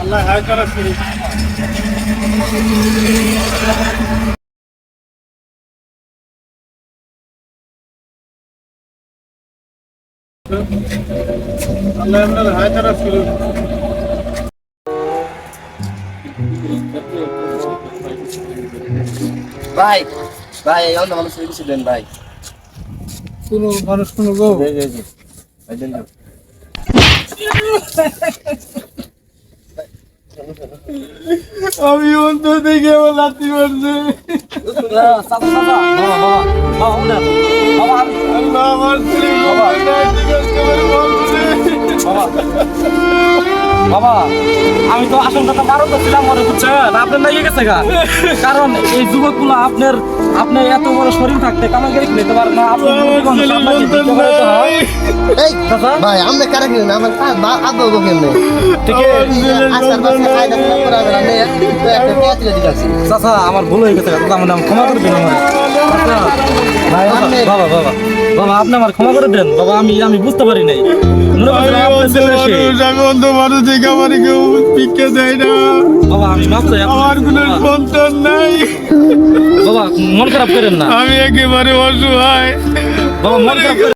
আল্লাহ হায় করা শুরু। আল্লাহ আপনার হায় করা শুরু। ভাই ভাই এই অন্য মানুষের কিছু দেন ভাই। কোন মানুষ কোন গো ভাই দেন দেন। আমি অন্তর থেকে আমার লাথি মারছে। বাবা আমি তো আসল কথা কারণ তো ছিলাম মনে বুঝছেন আপনার গেছে গা। কারণ এই যুবকগুলো আপনার আপনি এত বড় শরীর থাকতে খেতে পারেন না। আপনি আমার জীবন ছেলে সামলাতে বলতে দিতে পারে তো। এই ভাই আমরা কারা কিনেন আমার আব্বা আব্বা কেমনে? ঠিক আছে। আজকাল খাই দাম করা গেল আমি একটা পেঁয়াজ দিতে গেছি চাচা আমার ভুল হয়ে গেছে চাচা আমার নাম ক্ষমা করে দিন আমার। ভাই, আপনি- বাবা বাবা বাবা আপনি আমার ক্ষমা করে দেন। বাবা আমি আমি বুঝতে পারি নাই। মনে আমি অন্ধ মানুষ আমি অন্ধ মানুষ থেকে আমার কেউ ভিক্ষা দেয় না। বাবা আমি মাপ চাই আমার কোনো সন্তান নাই। বাবা মন খারাপ করেন না। আমি একেবারে অসহায়। বাবা মন খারাপ